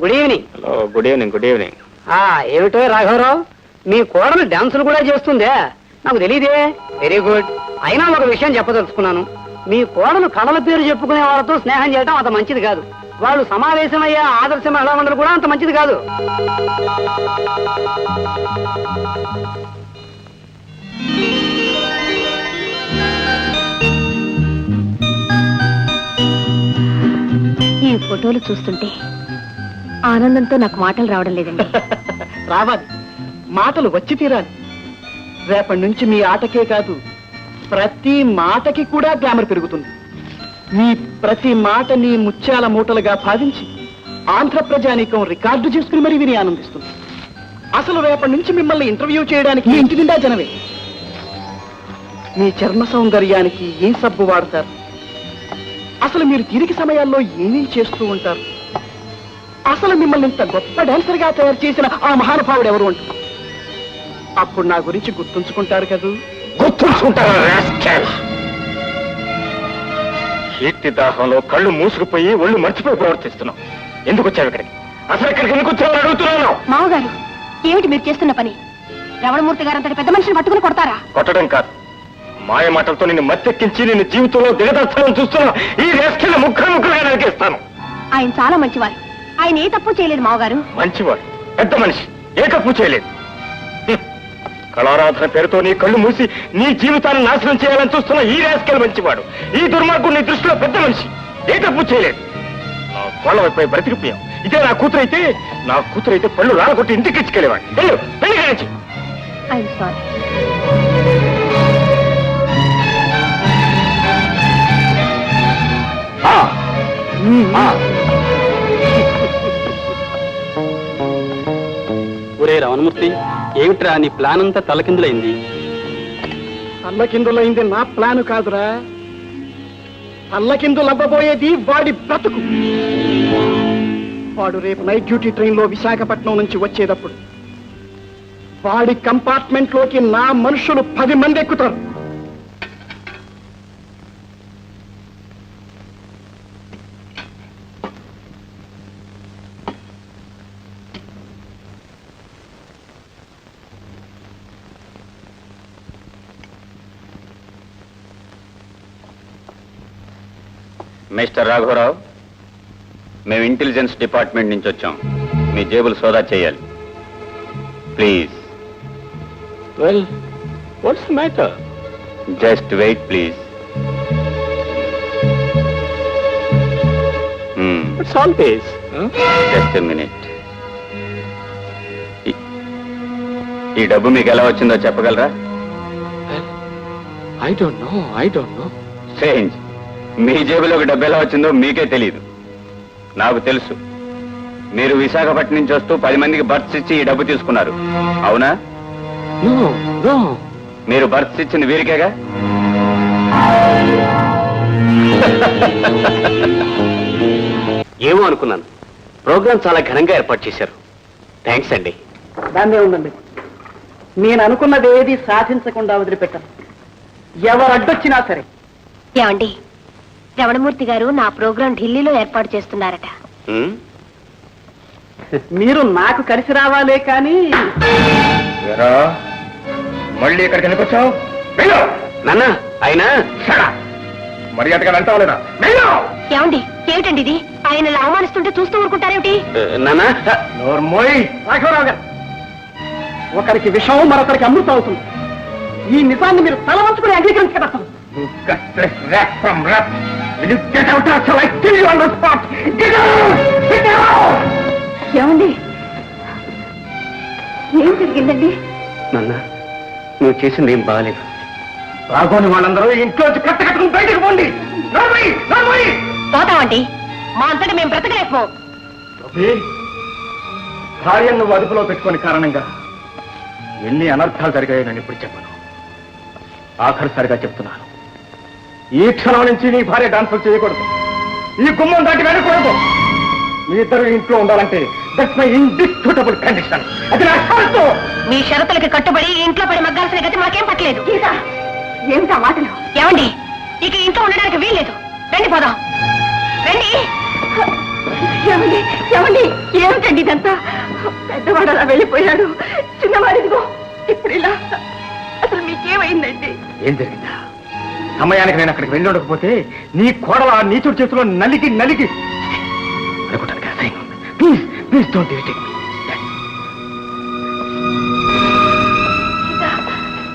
Good evening hello good evening good evening ఆ ఏమిటో రాఘవరావు? మీ కోడలు డాన్సులు కూడా చేస్తుందే? నాకు తెలియదే వెరీ గుడ్ అయినా ఒక విషయం చెప్పదలుచుకున్నాను. మీ కోడలు కళల పేరు చెప్పుకునే వాళ్ళతో స్నేహం చేయడం అంత మంచిది కాదు. వాళ్ళు సమావేశమయ్యే ఆదర్శ మహిళా మండలి కూడా అంత మంచిది కాదు. ఈ ఫోటోలు చూస్తుంటే ఆనందంతో నాకు మాటలు రావడం లేదండి. రావాలి. మాటలు వచ్చి తీరాలి. రేపటి నుంచి మీ ఆటకే కాదు ప్రతి మాటకి కూడా గ్లామర్ పెరుగుతుంది. మీ ప్రతి మాటని ముత్యాల మూటలుగా భావించి ఆంధ్ర ప్రజానీకం రికార్డు చేసుకుని మరీ విని ఆనందిస్తుంది. అసలు రేపటి నుంచి మిమ్మల్ని ఇంటర్వ్యూ చేయడానికి ఇంటి నిండా జనమే. మీ చర్మ సౌందర్యానికి ఏం సబ్బు వాడతారు? అసలు మీరు తిరిగి సమయాల్లో ఏమేం చేస్తూ ఉంటారు? అసలు మిమ్మల్ని ఇంత గొప్ప డాన్సర్గా తయారు చేసిన ఆ మహానుభావుడు ఎవరు అంటారు అప్పుడు నా గురించి గుర్తుంచుకుంటారు కదూ? గుర్తుంచుకుంటారా? కీర్తి దాహంలో కళ్ళు మూసుకుపోయి ఒళ్ళు మర్చిపోయి ప్రవర్తిస్తున్నావు. ఎందుకు వచ్చావు ఇక్కడికి? అసలు ఇక్కడికి ఎందుకు వచ్చావు అడుగుతున్నాను? మామగారు ఏమిటి మీరు చేస్తున్న పని? రమణమూర్తి గారు అంతటి పెద్ద మనిషిని పట్టుకుని కొడతారా? కొట్టడం కాదు. మాయ మాటలతో నిన్ను మత్తెక్కించి నిన్ను జీవితంలో దిగదర్చాలని చూస్తున్నా ఈ రేస్కెళ్ళ ముక్కలుగా నరికేస్తాను. ఆయన చాలా మంచివారు. ఆయన ఏ తప్పు చేయలేదు మామగారు మంచివాడు. పెద్ద మనిషి. ఏ తప్పు చేయలేదు. కళారాధన పేరుతో నీ కళ్ళు మూసి నీ జీవితాన్ని నాశనం చేయాలని చూస్తున్న ఈ రాజకీయాలు మంచివాడు. ఈ దుర్మార్గుడు నీ దృష్టిలో పెద్ద మనిషి. ఏ తప్పు చేయలేదు. నా కోళ్ళ వైపు బ్రతికిపోయాం. ఇదే నా కూతురు అయితే నా కూతురు అయితే పళ్ళు రాలగొట్టి ఇంటికి ఇచ్చుకెళ్ళేవాడు వెళ్ళు వెళ్ళి కానిచ్చి ఐఎమ్ సారీ ఒరే రమణమూర్తి ఏమిట్రా నీ ప్లాన్ అంతా తలకిందులైంది తల్లకిందులైంది నా ప్లాన్ కాదురా. అల్లకిందులవ్వబోయేది వాడి బ్రతుకు. వాడు రేపు నైట్ డ్యూటీ ట్రైన్లో విశాఖపట్నం నుంచి వచ్చేటప్పుడు. వాడి కంపార్ట్మెంట్లోకి నా మనుషులు పది మంది ఎక్కుతారు. మిస్టర్ రాఘవరావు మేము ఇంటెలిజెన్స్ డిపార్ట్మెంట్ నుంచి వచ్చాం. మీ జేబులు సోదా చేయాలి. Please. Well what's matter just wait please it's just minute ఈ డబ్బు మీకు ఎలా వచ్చిందో చెప్పగలరా? I don't know I don't know change మీ జేబులోకి డబ్బు ఎలా వచ్చిందో మీకే తెలియదు నాకు తెలుసు. మీరు విశాఖపట్నం నుంచి వస్తూ పది మందికి బర్త్స్ ఇచ్చి ఈ డబ్బు తీసుకున్నారు. అవునా? మీరు బర్త్స్ ఇచ్చింది వీరికేగా? ఏమో అనుకున్నాను. ప్రోగ్రామ్ చాలా ఘనంగా ఏర్పాటు చేశారు. థ్యాంక్స్ అండి. దాన్నే ఉందండి నేను అనుకున్నది ఏది సాధించకుండా వదిలిపెట్టాను. ఎవరు అడ్డొచ్చినా సరే. ఏమండి? రమణమూర్తి గారు నా ప్రోగ్రాం ఢిల్లీలో ఏర్పాటు చేస్తున్నారట. మీరు నాకు కలిసి రావాలే కానీ మళ్ళీ ఇక్కడికి ఎందుకు వచ్చావు? నాన్న అయినా? మర్యాదగా అంటావు లేదా? ఏమండి ఏమిటండి ఇది? ఆయన అవమానిస్తుంటే చూస్తూ ఊరుకుంటారేమిటి? రాఘవరావు గారు ఒకరికి విషం మరొకరికి అమృతం అవుతుంది. ఈ నిజాన్ని మీరు తల వంచుకుని Will you get out or shall I kill you on the spot? Get out! Get out! ఏమండి? ఏం జరిగిందండి? నాన్న నువ్వు చేసింది ఏం బాగాలేదు. రాగోని వాళ్ళందరూ ఇంట్లోంచి కట్ట కట్టుకుని బయటకు పోండి! పోతామండి. మా అంతటి మేము బ్రతకలేకపో అబ్బే, భార్యను నువ్వు అదుపులో పెట్టుకుని కారణంగా ఎన్ని అనర్థాలు జరిగాయో నేను ఇప్పుడు చెప్పను. ఆఖరిసారిగా చెప్తున్నాను. ఈ క్షణం నుంచి నీ భార్య డాన్సులు చేయకూడదు. ఈ గుమ్మం దాటి వెళ్ళకూడదు. మీ ఇద్దరు ఇంట్లో ఉండాలంటే దట్స్ మై ఇండిస్ప్యూటబుల్ కండిషన్ అది నా షరతు. మీ షరతులకి కట్టుబడి ఇంట్లో పడి మగ్గాల్సిన గతి మాకేం పట్టలేదు. ఏమిటా మాటలు? ఏమండి? ఇక ఇంట్లో ఉండడానికి వీల్లేదు. రండి పోదాం. రండి. ఏమండి ఏమండి ఏమిటండి ఇదంతా? పెద్దవాడు అలా వెళ్ళిపోయాడు. చిన్నవాడిదిగో ఇప్పుడు ఇలా. అసలు మీకేమైందండి? ఏం జరిగిందా? సమయానికి నేను అక్కడికి వెళ్ళి ఉండకపోతే నీ కోడల ఆ నీచుడి చేతిలో నలిగి నలిగి అనుకుంటానికి అసహ్యంగా ఉంది please please don't irritate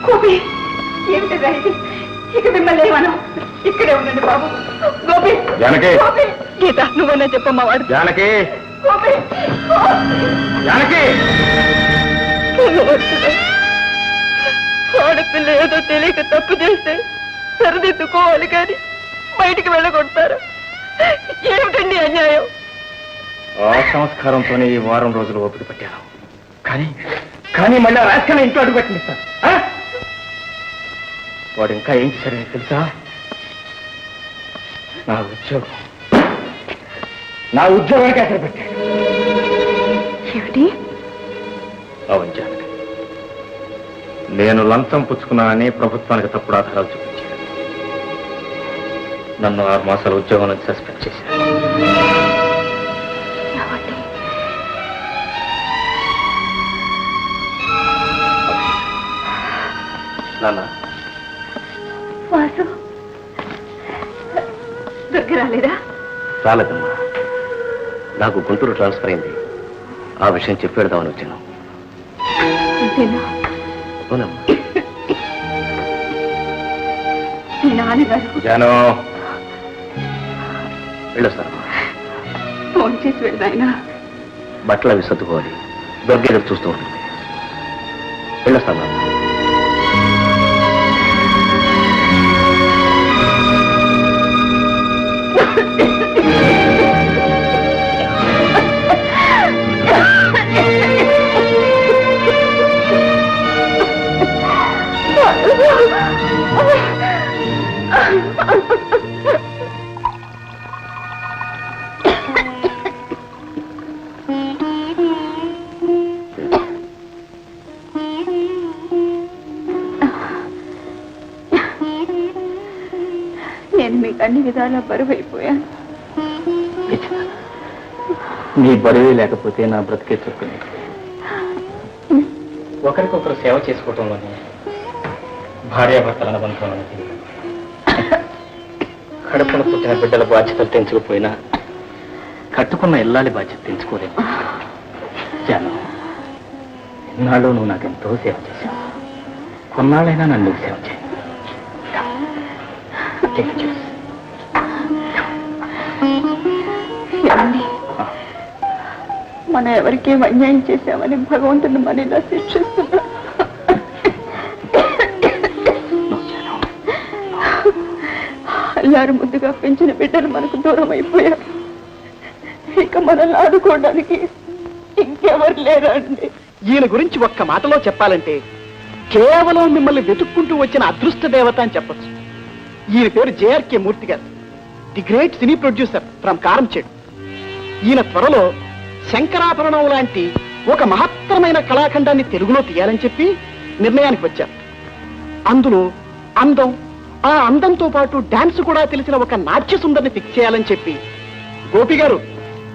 Gopi ఏమిటిదా ఇది? ఇక మిమ్మల్ని ఏమను ఇక్కడే ఉండండి బాబు. గోపి జానకి. గోపి. గీత నువ్వన్నా చెప్పమ్మా వాడు. జానకి. గోపి. జానకి. ఆడపిల్ల ఏదో తెలియక తప్పు చేస్తే సరిదిద్దుకోవాలి కానీ బయటికి వెళ్ళగొడతారు. ఏమిటండి అన్యాయం? ఆ సంస్కారంతోనే ఈ వారం రోజులు ఓపిక పట్టాను. కానీ కానీ మళ్ళీ రాజకీయ ఇంట్లో అడుగు పెట్టిస్తాను వాడు ఇంకా ఏం చేశారని తెలుసా? నా ఉద్యోగం. నా ఉద్యోగానికి అసలు పెట్టాడు. ఏమిటి? అవును జానకి. నేను లంచం పుచ్చుకున్నానని ప్రభుత్వానికి తప్పుడు ఆధారాలు నన్ను ఆరు మాసాల ఉద్యోగం నుంచి సస్పెండ్ చేశారు. నాన్న. వాసు. దగ్గర రాలేదా? రాలేదమ్మా. నాకు గుంటూరు ట్రాన్స్ఫర్ అయింది. ఆ విషయం చెప్పేద్దామని వచ్చాను. అవునమ్మా. జాను. వెళ్ళొస్తానమ్మా ఫోన్ చేసి వెళ్ళాయనా బట్టలు అవి సర్దుకోవాలి. దొరికేది చూస్తూ ఉంటుంది. వెళ్ళొస్తాను అన్ని విధాలా బరువు అయిపోయాను నీ బరువే లేకపోతే నా బ్రతికే చెప్పింది ఒకరికొకరు సేవ చేసుకోవటంలోనే భార్యాభర్తల అనుబంధంలోనే తెలియదు. కడుపున పుట్టిన బిడ్డల బాధ్యతలు తెంచుకుపోయినా కట్టుకున్న ఇల్లాలి బాధ్యత తెంచుకోలేదు జాను ఇన్నాళ్ళు నువ్వు నాకెంతో సేవ చేశావు. కొన్నాళ్ళైనా నన్ను సేవ చేయి. మనం ఎవరికి అన్యాయం చేశామని భగవంతుని మన ఇలా శిక్షిస్తున్నాడు అల్లారు ముద్దుగా పెంచిన బిడ్డలు మనకు దూరం అయిపోయారు. ఇక మనల్ని ఆడుకోవడానికి ఇంకెవరు లేరండి. ఈయన గురించి ఒక్క మాటలో చెప్పాలంటే కేవలం మిమ్మల్ని వెతుక్కుంటూ వచ్చిన అదృష్ట దేవత అని చెప్పొచ్చు. ఈయన పేరు జేఆర్కే మూర్తి గారు the great cine producer from Karamchedu. ఈయన త్వరలో శంకరాభరణం లాంటి ఒక మహత్తరమైన కళాఖండాన్ని తెలుగులో తీయాలని చెప్పి నిర్ణయానికి వచ్చారు అందులో అందం ఆ అందంతో పాటు డాన్స్ కూడా తెలిసిన ఒక నాట్య సుందరిని ఫిక్స్ చేయాలని చెప్పి గోపి గారు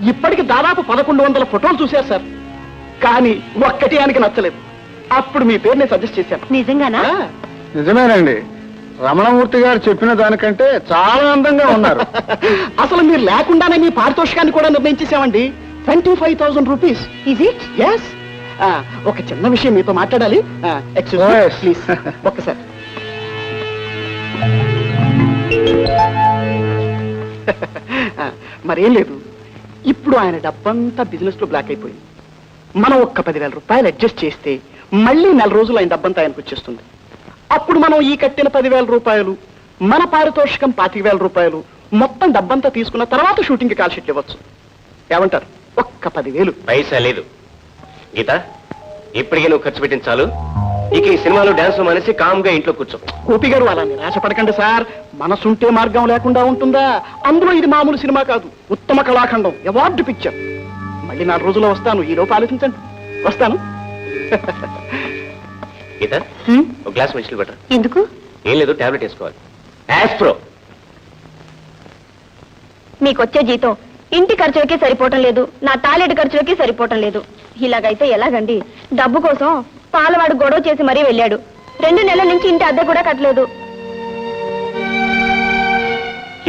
ఇప్పటికి దాదాపు పదకొండు వందల ఫోటోలు చూశారు సార్. కానీ ఒక్కటి ఆయనకి నచ్చలేదు. అప్పుడు మీ పేరు నేను సజెస్ట్ చేశాను. నిజంగానా? నిజమేనండి. రమణమూర్తి గారు చెప్పిన దానికంటే చాలా అందంగా ఉన్నారు. అసలు మీరు లేకుండానే మీ పారితోషికాన్ని కూడా నిర్ణయించేసామండి twenty five thousand rupees is it yes ఒక చిన్న విషయం మీతో మాట్లాడాలి. Excuse Yes. ప్లీజ్ ఒక్కసారి ఆ, మరేం లేదు. ఇప్పుడు ఆయన డబ్బంతా బిజినెస్లో బ్లాక్ అయిపోయింది. మనం ఒక్క పదివేల రూపాయలు అడ్జస్ట్ చేస్తే మళ్ళీ నెల రోజులు ఆయన డబ్బంతా ఆయనకు వచ్చేస్తుంది. అప్పుడు మనం ఈ కట్టిన పదివేల రూపాయలు మన పారితోషికం పాతిక వేల రూపాయలు మొత్తం డబ్బంతా తీసుకున్న తర్వాత షూటింగ్కి కాల్ షీట్ ఇవ్వచ్చు. ఏమంటారు? ఒక్క పదివేలు. పైసా లేదు. గీత ఇప్పటికే నువ్వు ఖర్చు పెట్టింది చాలు. ఇక ఈ సినిమాలో డాన్స్ మానేసి కామ్గా ఇంట్లో కూర్చో. గోపి గారు అలా నిరాశపడకండి సార్. మనసుంటే మార్గం లేకుండా ఉంటుందా? అందులో ఇది మామూలు సినిమా కాదు. ఉత్తమ కళాఖండం అవార్డు పిక్చర్. మళ్ళీ నాలుగు రోజుల్లో వస్తాను. ఈ లోపు ఆలోచించండి. వస్తాను. గీత ఒక గ్లాస్ మంచిలు బెటర్. ఎందుకు? ఏం లేదు టాబ్లెట్ వేసుకోవాలి. యాస్ప్రో మీకు వచ్చే జీతం. ఇంటి ఖర్చులకి సరిపోవటం లేదు. నా టాయిలెట్ ఖర్చులకి సరిపోవటం లేదు. ఇలాగైతే ఎలాగండి? డబ్బు కోసం పాలవాడు గొడవ చేసి మరీ వెళ్ళాడు. రెండు నెలల నుంచి ఇంటి అద్దె కూడా కట్టలేదు.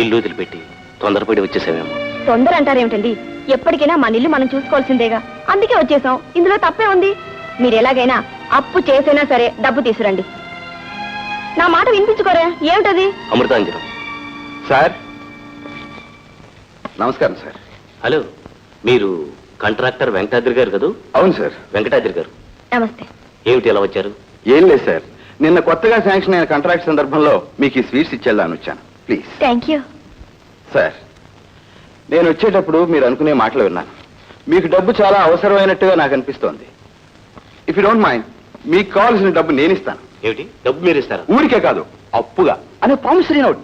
ఇల్లు వదిలిపెట్టి తొందరపడి వచ్చేసామేమో తొందర అంటారేమిటండి ఎప్పటికైనా మన ఇల్లు మనం చూసుకోవాల్సిందేగా. అందుకే వచ్చేసాం. ఇందులో తప్పే ఉంది. మీరు ఎలాగైనా అప్పు చేసైనా సరే డబ్బు తీసురండి నా మాట వినిపించుకోరే? ఏమిటది? అమృతాంజనం. సార్ నమస్కారం సార్. హలో మీరు కాంట్రాక్టర్ వెంకటాద్రి గారు కదూ? అవును సార్. వెంకటాద్రి గారు. నమస్తే. ఏమిటి ఎలా వచ్చారు? ఏం లేదు సార్. నిన్న కొత్తగా శాంక్షన్ అయిన కాంట్రాక్ట్ సందర్భంలో మీకు ఈ స్వీట్స్ ఇచ్చేద్దామని వచ్చాను. ప్లీజ్. Thank you. సార్ నేను వచ్చేటప్పుడు మీరు అనుకునే మాటలు విన్నాను. మీకు డబ్బు చాలా అవసరమైనట్టుగా నాకు అనిపిస్తోంది. ఇఫ్ యూ డోంట్ మైండ్ మీకు కావాల్సిన డబ్బు నేను ఇస్తాను. ఏమిటి? డబ్బు మీరు ఇస్తారా? ఊరికే కాదు అప్పుగా. అనే ప్రామిసరీ నోట్